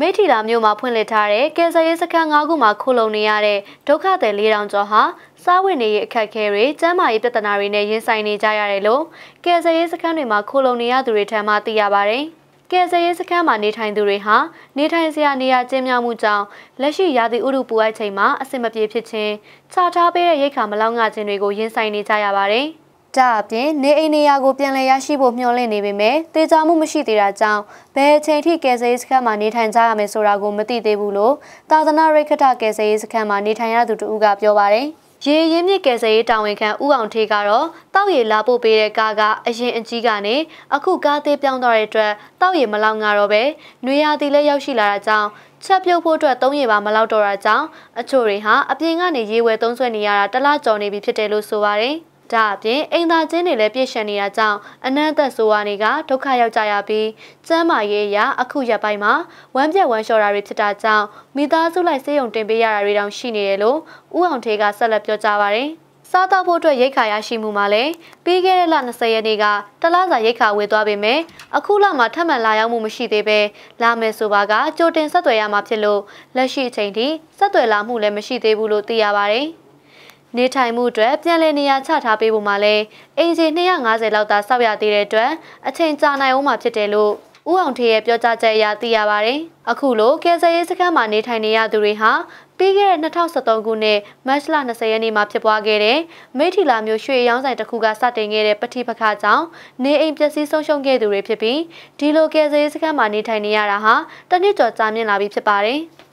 မိထီလာမြို့မှာဖွင့်လှစ်ထားတဲ့ကယ်ဆယ်ရေးစခန်း၅ခုမှာခိုလုံနေရတဲ့ဒုက္ခသည်၄000ကျော်ဟာစားဝတ်နေရေးအခက်အခဲတွေ၊ကျန်းမာရေးပြဿနာတွေနဲ့ရင်ဆိုင်နေကြရတယ်လို့ကယ်ဆယ်ရေးစခန်းတွေမှာခိုလုံနေရသူတွေထံမှသိရပါဗျ။ကယ်ဆယ်ရေးစခန်းမှာနေထိုင်သူတွေဟာနေထိုင်စရာနေရာကျဉ်းမြောင်းမှုကြောင့်လက်ရှိရာသီဥတုပူအိုက်ချိန်မှာအဆင်မပြေဖြစ်ခြင်းခြားထားပေးတဲ့ရိတ်ခါမလောက်ငါခြင်းတွေကိုရင်ဆိုင်နေကြရပါတယ်။ ဒါအပြင်နေအိမ်နေရာကိုပြန်လည်ရရှိဖို့မျှော်လင့်နေပေမဲ့တေချာမှုမရှိသေးတာကြောင့်ဘယ်အချိန်ထိကယ်ဆယ်ရေးစခန်းမှာနေထိုင်ကြရမယ်ဆိုတာကိုမသိသေးဘူးလို့သာသနာရိခထကယ်ဆယ်ရေးစခန်းမှာနေထိုင်ရသူတူကပြောပါတယ်။ရေရင်းမြစ်ကယ်ဆယ်ရေးတာဝန်ခံဦးအောင်ထေးကတော့တောက်ရည်လာပို့ပေးတဲ့ကားကအရင်အကြီးကနေအခုကားသေးပြောင်းသွားတဲ့အတွက်တောက်ရည်မလောက်ငါတော့ပဲနွေရာသီလည်းရောက်ရှိလာတာကြောင့်ချက်ပြုတ်ဖို့အတွက်သုံးရည်ပါမလောက်တော့တာကြောင့်အချို့တွေဟာအပြင်ကနေရေဝယ်သုံးဆွဲနေရတာတလားကြော်နေပြီဖြစ်တယ်လို့ဆိုပါတယ်။ ဒါအပြင်အိမ်သာချင်းတွေလည်းပြည့်ရှံနေတာကြောင့်အနံ့သက်ဆိုးဝါတွေကဒုက္ခရောက်ကြရပြီးကျန်းမာရေးအရအခုရက်ပိုင်းမှာဝမ်းပြက်ဝမ်းလျှော်တာတွေဖြစ်တာကြောင့်မိသားစုလိုက်စေယုံတင်ပေးရတာတွေတောင်ရှိနေတယ်လို့ဦးအောင်ထေးကဆက်လက်ပြောကြားပါရယ်စားတော့ဖို့အတွက်ရိတ်ခါရရှိမှုမှာလည်းပြီးခဲ့တဲ့လ20ရက်နေ့ကတလားစာရိတ်ခါဝေသွားပေမဲ့အခုလမှာထပ်မံလာရောက်မှုမရှိသေးပဲလာမယ်ဆိုပါကကြိုတင်ဆက်သွယ်ရမှာဖြစ်လို့လက်ရှိအချိန်ထိဆက်သွယ်လာမှုလည်းမရှိသေးဘူးလို့သိရပါတယ်။ နေထိုင်မှုအတွက်ပြန်လည်နေရာချထားပေးဖို့မှလည်းအင်ဂျင်250လောက်သာစောက်ရသေးတဲ့အတွက်အချိန်ကြာနိုင်အောင်မှဖြစ်တယ်လို့ဦးအောင်ထေးရဲ့ပြောကြားချက်အရသိရပါတယ်။အခုလိုကယ်ဆယ်ရေးစခန်းမှာနေထိုင်နေရသူတွေဟာပြီးခဲ့တဲ့2023ခုနှစ်မတ်လ20ရက်နေ့မှာဖြစ်ပွားခဲ့တဲ့မိထီလာမျိုးရွှေရောင်းဆိုင်တစ်ခုကစတင်ခဲ့တဲ့ပဋိပက္ခကြောင့်နေအိမ်ပျက်စီးဆုံးရှုံးခဲ့သူတွေဖြစ်ပြီးဒီလိုကယ်ဆယ်ရေးစခန်းမှာနေထိုင်နေရတာဟာတစ်နှစ်ကျော်ကြာမြင့်လာပြီဖြစ်ပါတယ်။